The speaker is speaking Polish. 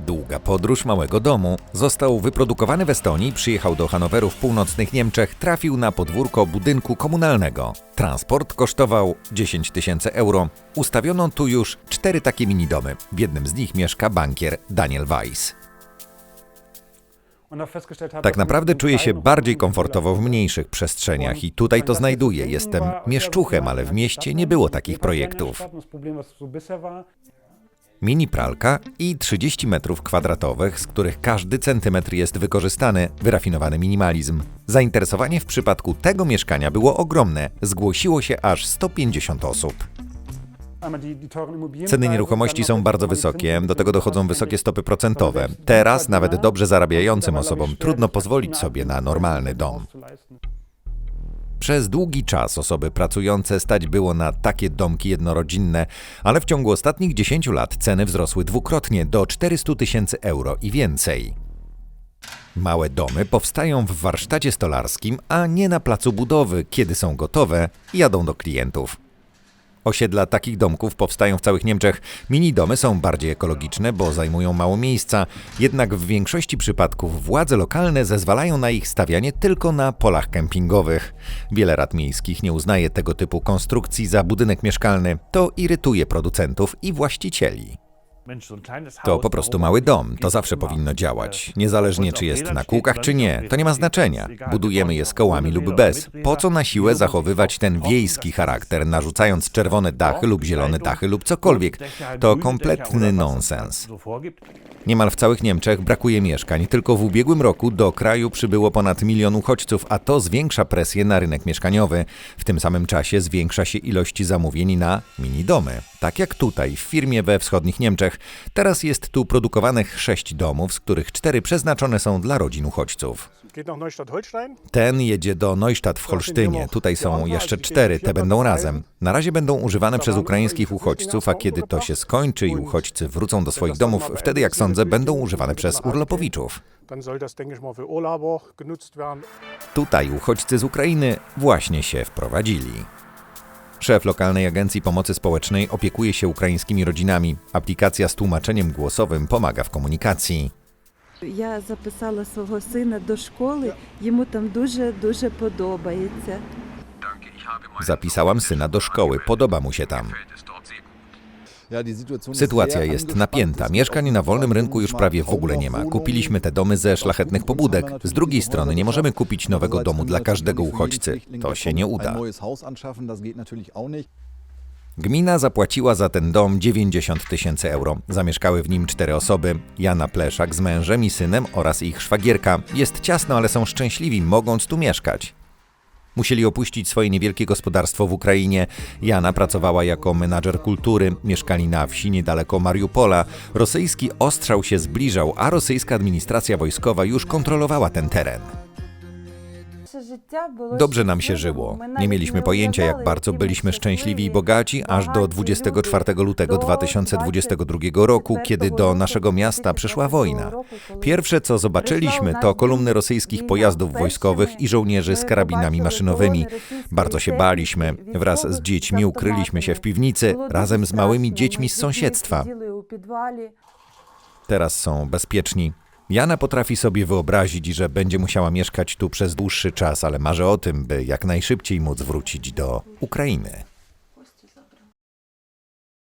Długa podróż małego domu. Został wyprodukowany w Estonii, przyjechał do Hanoweru w północnych Niemczech, trafił na podwórko budynku komunalnego. Transport kosztował 10 tysięcy euro. Ustawiono tu już cztery takie mini domy. W jednym z nich mieszka bankier Daniel Weiss. Tak naprawdę czuję się bardziej komfortowo w mniejszych przestrzeniach i tutaj to znajduję. Jestem mieszczuchem, ale w mieście nie było takich projektów. Mini pralka i 30 metrów kwadratowych, z których każdy centymetr jest wykorzystany, wyrafinowany minimalizm. Zainteresowanie w przypadku tego mieszkania było ogromne. Zgłosiło się aż 150 osób. Ceny nieruchomości są bardzo wysokie, do tego dochodzą wysokie stopy procentowe. Teraz nawet dobrze zarabiającym osobom trudno pozwolić sobie na normalny dom. Przez długi czas osoby pracujące stać było na takie domki jednorodzinne, ale w ciągu ostatnich 10 lat ceny wzrosły dwukrotnie do 400 tysięcy euro i więcej. Małe domy powstają w warsztacie stolarskim, a nie na placu budowy. Kiedy są gotowe, jadą do klientów. Osiedla takich domków powstają w całych Niemczech. Mini domy są bardziej ekologiczne, bo zajmują mało miejsca, jednak w większości przypadków władze lokalne zezwalają na ich stawianie tylko na polach kempingowych. Wiele rad miejskich nie uznaje tego typu konstrukcji za budynek mieszkalny. To irytuje producentów i właścicieli. To po prostu mały dom, to zawsze powinno działać. Niezależnie czy jest na kółkach czy nie, to nie ma znaczenia. Budujemy je z kołami lub bez. Po co na siłę zachowywać ten wiejski charakter, narzucając czerwone dachy lub zielone dachy lub cokolwiek? To kompletny nonsens. Niemal w całych Niemczech brakuje mieszkań. Tylko w ubiegłym roku do kraju przybyło ponad milion uchodźców, a to zwiększa presję na rynek mieszkaniowy. W tym samym czasie zwiększa się ilość zamówień na mini domy. Tak jak tutaj, w firmie we wschodnich Niemczech. Teraz jest tu produkowanych sześć domów, z których cztery przeznaczone są dla rodzin uchodźców. Ten jedzie do Neustadt w Holsztynie. Tutaj są jeszcze cztery, te będą razem. Na razie będą używane przez ukraińskich uchodźców, a kiedy to się skończy i uchodźcy wrócą do swoich domów, wtedy, jak sądzę, będą używane przez urlopowiczów. Tutaj uchodźcy z Ukrainy właśnie się wprowadzili. Szef lokalnej agencji pomocy społecznej opiekuje się ukraińskimi rodzinami. Aplikacja z tłumaczeniem głosowym pomaga w komunikacji. Я записала свого сина до школи, йому там дуже дуже подобається. Zapisałam syna do szkoły, podoba mu się tam. Sytuacja jest napięta. Mieszkań na wolnym rynku już prawie w ogóle nie ma. Kupiliśmy te domy ze szlachetnych pobudek. Z drugiej strony nie możemy kupić nowego domu dla każdego uchodźcy. To się nie uda. Gmina zapłaciła za ten dom 90 tysięcy euro. Zamieszkały w nim cztery osoby: Jana Pleszak z mężem i synem oraz ich szwagierka. Jest ciasno, ale są szczęśliwi, mogąc tu mieszkać. Musieli opuścić swoje niewielkie gospodarstwo w Ukrainie. Jana pracowała jako menadżer kultury, mieszkali na wsi niedaleko Mariupola. Rosyjski ostrzał się zbliżał, a rosyjska administracja wojskowa już kontrolowała ten teren. Dobrze nam się żyło. Nie mieliśmy pojęcia, jak bardzo byliśmy szczęśliwi i bogaci, aż do 24 lutego 2022 roku, kiedy do naszego miasta przyszła wojna. Pierwsze, co zobaczyliśmy, to kolumny rosyjskich pojazdów wojskowych i żołnierzy z karabinami maszynowymi. Bardzo się baliśmy. Wraz z dziećmi ukryliśmy się w piwnicy, razem z małymi dziećmi z sąsiedztwa. Teraz są bezpieczni. Jana potrafi sobie wyobrazić, że będzie musiała mieszkać tu przez dłuższy czas, ale marzy o tym, by jak najszybciej móc wrócić do Ukrainy.